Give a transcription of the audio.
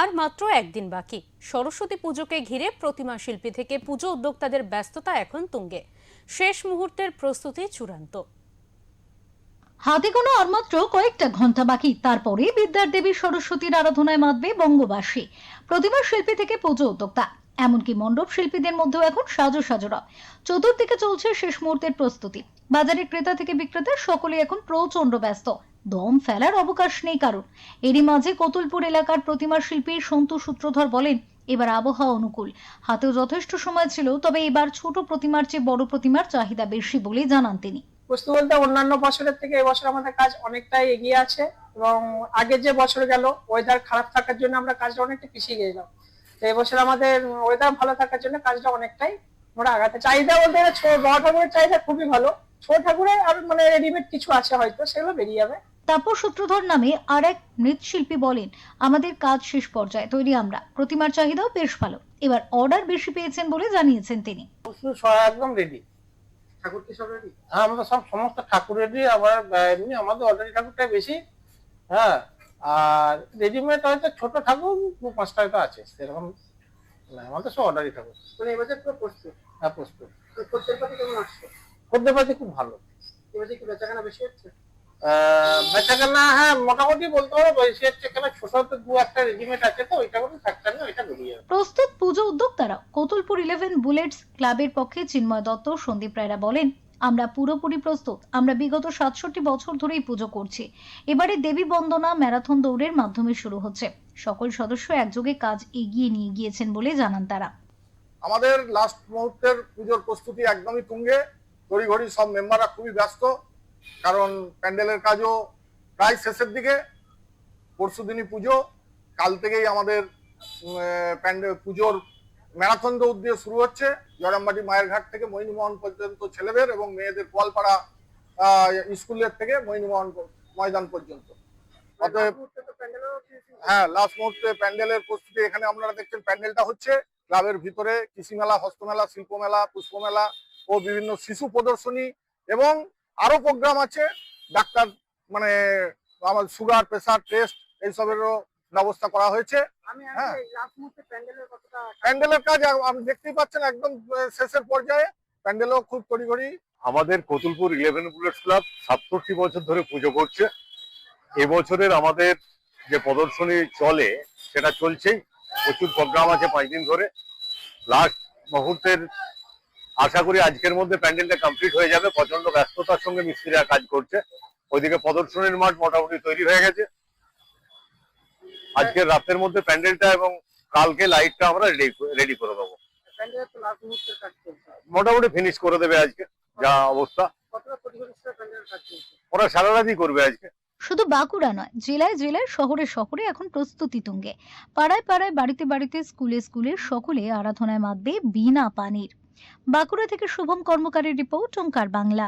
আর মাত্র একদিন বাকি। সরস্বতী পুজোকে ঘিরে প্রতিমা শিল্পী থেকে পুজো উদ্যোক্তাদের ব্যস্ততা এখন তুঙ্গে। শেষ মুহূর্তের প্রস্তুতি চূড়ান্ত। হাতে কোনো আর মাত্র কয়েকটা ঘণ্টা বাকি। তারপরে বিদ্যার দেবী সরস্বতীর আরাধনায় মাতবে বঙ্গবাসী। প্রতিমা শিল্পী থেকে পুজো উদ্যোক্তা। এমনকি মণ্ডপ শিল্পীদের মধ্যেও এখন সাজো সাজোরা চতুর্দিকে চলছে শেষ মুহূর্তের প্রস্তুতি। বাজারে ক্রেতা থেকে বিক্রেতা সকলে এখন প্রচণ্ড ব্যস্ত। দম ফেলার অবকাশ নেই কারণ এরই মাঝে কতুলপুর এলাকার প্রতিমা শিল্পী সন্তু সূত্রধর বলেন, এবার আবহাওয়া অনুকূল। হাতেও যথেষ্ট সময় ছিল, তবে এবার ছোট প্রতিমার চেয়ে বড় প্রতিমার চাহিদা বেশি বলে জানান তিনি। বস্তু বলতে অন্যান্য বছরের থেকে এবছর আমাদের কাজ অনেকটাই এগিয়ে আছে এবং আগে যে বছর গেল ওয়েদার খারাপ থাকার জন্য আমরা কাজটা অনেকটা পিছিয়ে গেছিলাম। তো এবছর আমাদের ওয়েদার ভালো থাকার জন্য কাজটা অনেকটাই আমরা আগাতে চাহিদা বলতে গেলে বড় ঠাকুরের চাহিদা খুবই ভালো। ছোট ঠাকুরের আর মানে রেডিমেড কিছু আছে হয়তো সেগুলো বেরিয়ে যাবে। তাপস সূত্রধর নামে আর এক মৃৎশিল্পী বলেন আমাদের কাজ শেষ পর্যায়ে তৈরি আমরা। প্রতিমার চাহিদাও বেশ ভালো। এবার অর্ডার বেশি পেয়েছেন বলে জানিয়েছেন তিনি। একদম রেডি ঠাকুর কি সব রেডি হ্যাঁ আমাদের সব সমস্ত ঠাকুর রেডি আবার এমনি আমাদের অর্ডারি ঠাকুরটাই বেশি। হ্যাঁ আর রেডিমেড হয়তো ছোট ঠাকুর দু পাঁচটা হয়তো আছে সেরকম। না আমাদের সব অর্ডারি ঠাকুর। মানে এবছর পুরো প্রস্তুত। হ্যাঁ প্রস্তুত। পাতি কেমন আসছে? খুব ভালো। এবছর কি বেচাকেনা বেশি হচ্ছে? বেচাকেনা হ্যাঁ মোটামুটি বলতে পারো বেশি হচ্ছে কেন? ছোট দু একটা রেডিমেড আছে তো ওইটা কোনো নেই ওইটা বেরিয়ে যাবে। প্রস্তুত পুজো উদ্যোক্তারা কতুলপুর ইলেভেন বুলেটস ক্লাবের পক্ষে চিন্ময় দত্ত সন্দীপ রায়রা বলেন আমরা পুরোপুরি প্রস্তুত আমরা বিগত সাতষট্টি বছর ধরেই পুজো করছি। এবারে দেবী বন্দনা ম্যারাথন দৌড়ের মাধ্যমে শুরু হচ্ছে। সকল সদস্য একযোগে কাজ এগিয়ে নিয়ে গিয়েছেন বলে জানান তারা। আমাদের লাস্ট মুহূর্তের পুজোর প্রস্তুতি একদমই তুঙ্গে। তড়িঘড়ি সব মেম্বাররা খুবই ব্যস্ত কারণ প্যান্ডেলের কাজও প্রায় শেষের দিকে। পরশু দিনই পুজো কাল থেকেই আমাদের প্যান্ডেল পুজোর ম্যারাথন দৌড় দিয়ে শুরু হচ্ছে। জয়রামবাটি মায়ের ঘাট থেকে মহিনীমোহন পর্যন্ত ছেলেদের এবং মেয়েদের কোয়ালপাড়া স্কুলের থেকে মহিনীমোহন ময়দান পর্যন্ত। অতএব হ্যাঁ লাস্ট মুহূর্তে প্যান্ডেলের প্রস্তুতি এখানে আপনারা দেখছেন প্যান্ডেলটা হচ্ছে ক্লাবের ভিতরে কৃষি মেলা হস্তমেলা শিল্প মেলা পুষ্প মেলা ও বিভিন্ন শিশু প্রদর্শনী এবং আরও প্রোগ্রাম আছে। ডাক্তার মানে আমার সুগার প্রেসার টেস্ট এইসবেরও ব্যবস্থা করা হয়েছে। হ্যাঁ। প্যান্ডেলের কাজ আ- আপনি দেখতেই পাচ্ছেন একদম শেষের পর্যায়ে। প্যান্ডেলও খুব তড়িঘড়ি। আমাদের কতুলপুর ইলেভেন বুলেটস ক্লাব সাতষট্টি বছর ধরে পুজো করছে। এবছরের আমাদের যে প্রদর্শনী চলে সেটা চলছেই। প্রচুর প্রোগ্রাম আছে পাঁচ দিন ধরে। লাস্ট মুহূর্তের আশা করি আজকের মধ্যে প্যান্ডেলটা কমপ্লিট হয়ে যাবে। প্রচণ্ড ব্যস্ততার সঙ্গে মিস্ত্রিরা কাজ করছে। ওইদিকে প্রদর্শনীর মাঠ মোটামুটি তৈরি হয়ে গেছে। আজকের রাতের মধ্যে প্যান্ডেলটা এবং কালকে লাইটটা আমরা রেডি রেডি করে দেবো। মোটামুটি ফিনিশ করে দেবে আজকে যা অবস্থা। ওরা সারা রাতই করবে আজকে। শুধু বাঁকুড়া নয় জেলায় জেলায় শহরে শহরে এখন প্রস্তুতি তুঙ্গে। পাড়ায় পাড়ায় বাড়িতে বাড়িতে স্কুলে স্কুলে সকলে আরাধনায় মাতবে বিনা পানির। বাঁকুড়া থেকে শুভম কর্মকারের রিপোর্ট ওঙ্কার বাংলা।